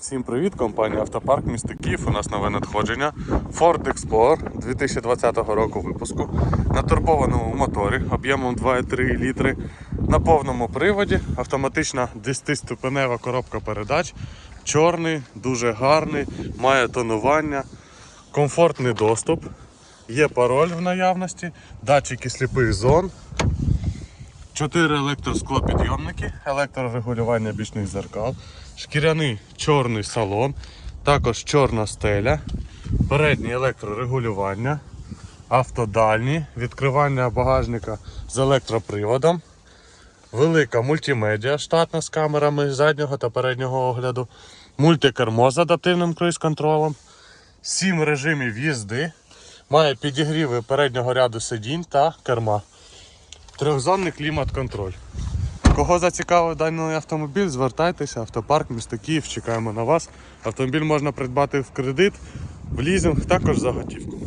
Всім привіт, компанія Автопарк місто Київ. У нас нове надходження. Ford Explorer 2020 року випуску на турбованому моторі об'ємом 2,3 літри на повному приводі. Автоматична 10-ступенева коробка передач. Чорний, дуже гарний, має тонування, комфортний доступ. Є пароль в наявності, датчики сліпих зон, 4 електросклопідйомники, електрорегулювання бічних зеркал, шкіряний чорний салон, також чорна стеля, переднє електрорегулювання, автодальні, відкривання багажника з електроприводом, велика мультимедіа штатна з камерами заднього та переднього огляду, мультикермо з адаптивним круїз-контролем, 7 режимів їзди, має підігріви переднього ряду сидінь та керма. Трьохзонний клімат-контроль. Кого зацікавив даний автомобіль, звертайтеся, автопарк місто Київ, чекаємо на вас. Автомобіль можна придбати в кредит, в лізинг, також за готівку.